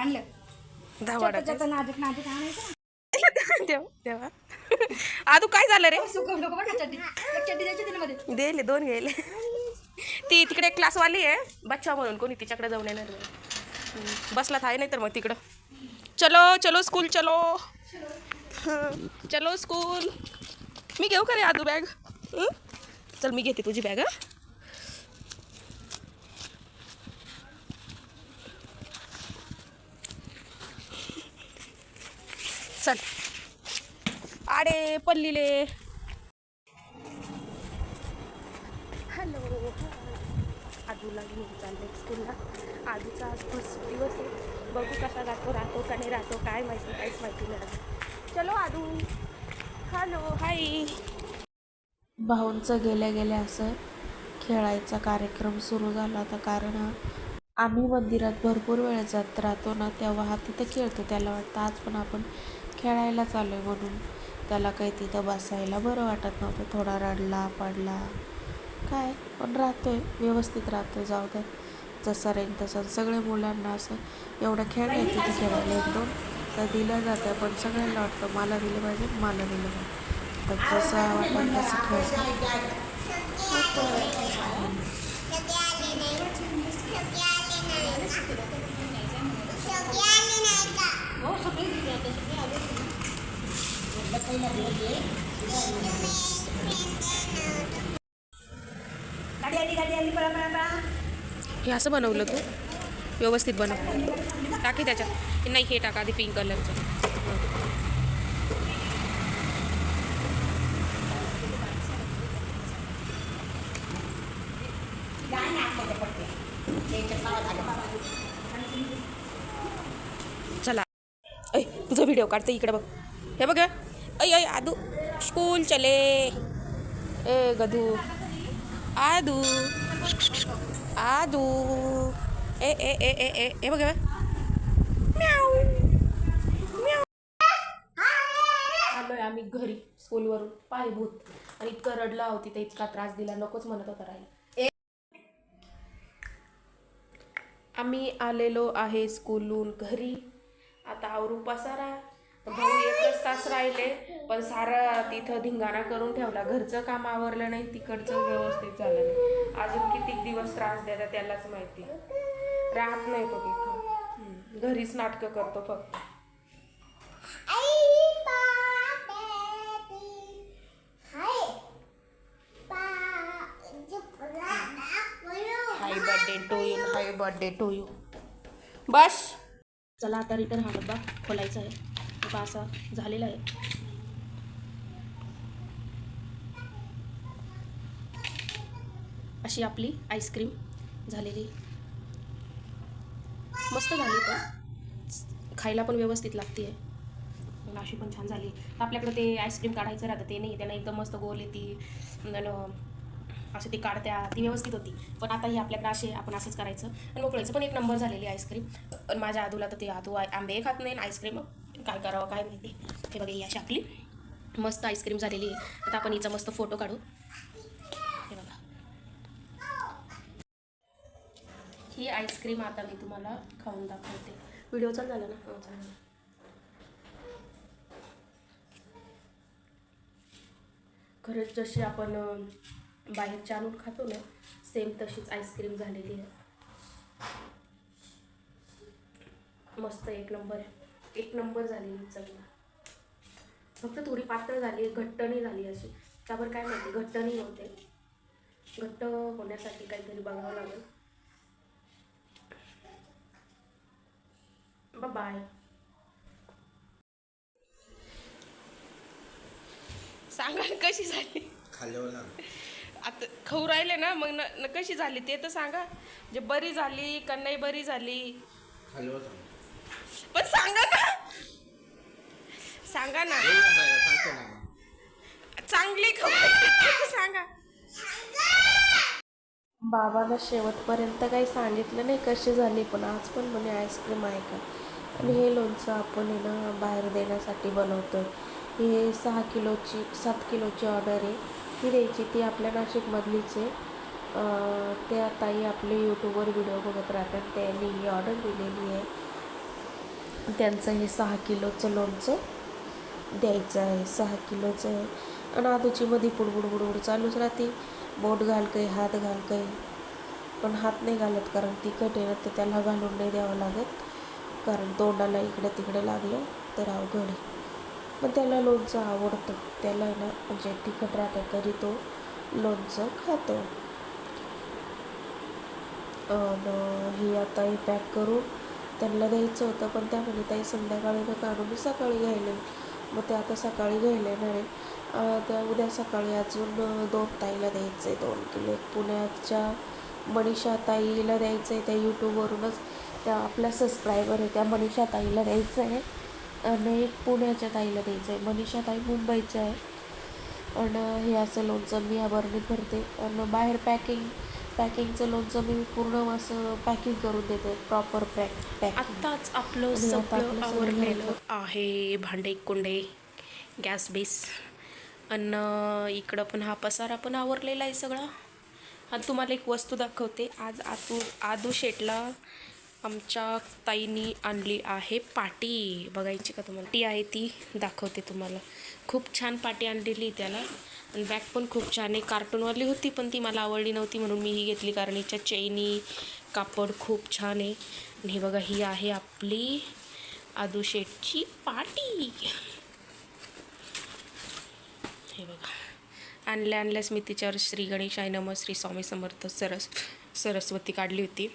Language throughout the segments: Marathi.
आणलं. धावा छोटं छोटं नाजूक नाजूक आणायचं. ना. देव देवा. आदू काय झालं रे? सुकवून नको बरं का चड्डी एक चड्डी द्यायची तिने मध्ये. देले दोन गेले ती तिकडे क्लासवाली आहे बच्चा म्हणून कोणी तिच्याकडे जाऊन येणार नाही. हम्म, बसला थाय नाही तर मग तिकडं. चलो चलो स्कूल चलो. हं, चलो स्कूल मी घेऊ का रे आदू बॅग? चल मी घेते तुझी बॅग हा? आडे पल्लीले. हॅलो. आजूला घेऊन चालले स्कूलला आजूचा आज फर्स्ट दिवस आहे. बघू कसा जातो राहतो का नाही राहतो काय माहिती काहीच माहिती नाही. चलो आदू हॅलो. हाय भाऊंचं गेल्या गेल्या असं खेळायचा कार्यक्रम सुरू झाला होता. कारण आम्ही मंदिरात भरपूर वेळ जात राहतो ना तेव्हा हा तिथं खेळतो त्याला वाटतं आज पण आपण खेळायला चालू आहे म्हणून. त्याला काही तिथं बसायला बरं वाटत नव्हतं. थोडा रडला पडला. काय? पण राहतोय. व्यवस्थित राहतोय. जाऊ द्या जसं राहील तसं. सगळ्या मुलांना असं एवढं खेळ आहे तिथे खेळायला. एक दोन तर दिलं जातं. पण सगळ्यांना वाटतं मला दिलं पाहिजे मला दिलं पाहिजे. तर जसं वाटतं तसं खेळ. हे असं बनवलं तू? व्यवस्थित बनव. टाकी त्याच्यात. नाही हे टाका आधी पिंक कलरचं चला. ऐ तुझा व्हिडिओ काढते इकडे बघ. हे बघ ऐ ऐ आदू. स्कूल चले. ए गधू. आदू. आदू. ए ए ए ए ए हे बघा हे बघ. म्याऊ. आलोय आम्ही घरी स्कूलवरून. पायभूत आणि इतकं रडला होती तर इतका त्रास दिला. नकोच म्हणत होता राहील. आम्ही आलेलो आहे स्कूलहून घरी. आता आवरून पसारा. भाऊ एकच तास राहिले पण सारा तिथं धिंगाणा करून ठेवला. घरचं काम आवरलं नाही तिकडचं व्यवस्थित झालं नाही. अजून किती दिवस त्रास द्यायचा त्यालाच माहिती. राहत नाही तो तिथं. घरीच नाटकं करतो फक्त. Hi. Birthday to you hi birthday to you. बस. चला आता रिटर्न हा डब्बा खोलायचा आहे. डब्बा असा झालेला आहे. अशी आपली आईस्क्रीम झालेली. मस्त झाली पण. खायला पण व्यवस्थित लागते आहे अशी पण छान झाली. आपल्याकडे ते आईस्क्रीम काढायचं राहतं ते नाही. त्यांना एकदम मस्त गोल येते. असं ते काढत्या ती व्यवस्थित होती. पण आता ही आपल्याकडे असे आपण असंच करायचं. आणि मोकळायचं. पण एक नंबर झालेली आईस्क्रीम. पण माझ्या आदूला तर ते आदू आंबे खात नाही आईस्क्रीम. काय करावं काय माहिती. हे बघा ही अशी आपली मस्त आईस्क्रीम झालेली आहे. आता आपण हिचा मस्त फोटो काढू. हे बघा. ही आईस्क्रीम आता मी तुम्हाला खाऊन दाखवते. व्हिडिओ चालू झाला ना? हो चालेल खरंच जशी आपण बाहेरच्या आणून खातो ना सेम तशीच आईस्क्रीम झालेली आहे. मस्त एक नंबर आहे. एक नंबर झालेली चवीला फक्त थोडी पातळ झाली घट्ट नाही झाली अशी. त्यावर काय माहिती घट्ट नाही होते. घट्ट होण्यासाठी काहीतरी बघावं लागेल. बाय सांगा कशी झाली? खाल्ल्यावर आता खाऊ राहिले ना मग न न कशी झाली ते तर सांगा. जे बरी झाली का नाही बरी झाली? खाल्ल्यावर सांग. पण सांगा ना. सांगा ना. चांगली खाऊ ते तर सांगा. बाबांना शेवटपर्यंत काही सांगितलं नाही कशी झाली पण आज पण म्हणे आईस्क्रीम आहे का? आणि हे लोणचं आपण आहे ना बाहेर देण्यासाठी बनवतो ही सहा किलोची सात किलोची ऑर्डर आहे. ही द्यायची ती आपल्या नाशिकमधलीच आहे. त्या ताई आपले यूट्यूबवर व्हिडिओ बघत राहतात. त्यांनी ही ऑर्डर दिलेली आहे. त्यांचं हे सहा किलोचं लोणचं द्यायचं आहे सहा किलोचं आहे. आणि आधूची मध्ये बुडबुड बुडबुड चालूच राहते. बोट घाल काही हात घाल काही पण हात नाही घालत कारण तिखट आहे ना तर त्याला घालून नाही द्यावं लागत. कारण तोंडाला इकडे तिकडे लागलं तर अवघड आहे. पण त्याला लोणचं आवडतं. त्याला आहे ना म्हणजे तिखट राहतं तरी तो लोणचं खातो. आणि हे आता हे पॅक करून त्यांना द्यायचं होतं पण त्या म्हणे ताई संध्याकाळी नका आणू मी सकाळी घ्यायला. मग ते आता सकाळी घ्यायला येणार आहे त्या उद्या सकाळी अजून दोन ताईला द्यायचं आहे दोन किलो पुण्याच्या मनीषा ताईला द्यायचं आहे त्या यूट्यूबवरूनच त्या आपल्या सबस्क्रायबर आहे त्या मनीषा ताईला द्यायचं आहे आणि एक पुण्याच्या ताईला द्यायचं आहे मनीषा ताई मुंबईच्या आहे. आणि हे असं लोणचं मी आभारणी भरते. आणि बाहेर पॅकिंग पॅकिंगचं लोणचं मी पूर्ण असं पॅकिंग करून देते प्रॉपर पॅक पॅक आत्ताच आपलं सगळं आवरलेलं. आहे भांडे कुंडे गॅस बेस आणि इकडं पण हा पसारा पण आवरलेला आहे सगळा. आणि तुम्हाला एक वस्तू दाखवते. आज आतू आदू शेटला आमच्या ताईनी आणली आहे पाटी. बघायची का तुम्हाला? ती आहे ती दाखवते तुम्हाला. खूप छान पाटी आणलेली त्याला. आणि बॅग पण खूप छान आहे. कार्टूनवाली होती पण ती मला आवडली नव्हती म्हणून मी ही घेतली कारण हिच्या चैनी कापड खूप छान आहे. आणि हे बघा ही आहे आपली आदू शेटची पाटी. हे बघा. आणल्या आणल्यास मी तिच्यावर श्री गणेशाय नम श्री स्वामी समर्थ सरस सरस्वती काढली होती.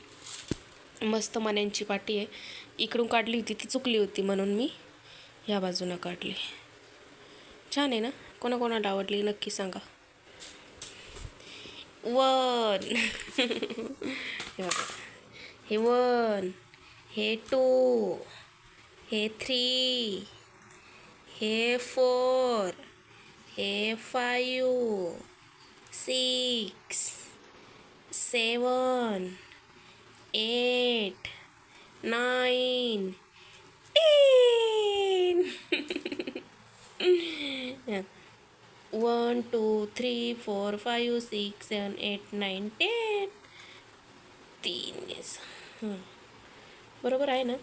मस्त मण्यांची पाटी आहे. इकडून काढली होती ती चुकली होती म्हणून मी ह्या बाजूनं काढली. छान आहे ना? कोणाकोणाला आवडली नक्की सांगा. वन. हे बघा. हे वन. हे टू. हे थ्री. हे फोर. हे five. Six. Seven. Eight. Nine. One two three four five six seven eight nine ten. तीन येस बरोबर आहे ना?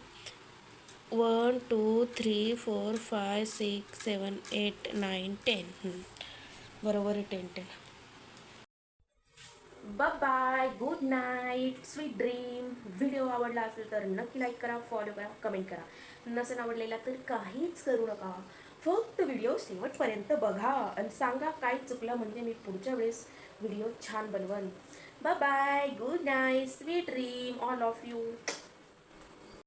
One two three four five six seven eight nine ten. बरोबर आहे ten ten. Bye good night sweet dream video आवडला असेल तर नक्की लाईक करा फॉलो करा कमेंट करा. नसेल आवडलेला तर काहीच करू नका. फक्त व्हिडिओ शेवटपर्यंत बघा आणि सांगा काय चुकलं म्हणजे मी पुढच्या वेळेस व्हिडिओ छान बनवन. Bye good night sweet dream all of you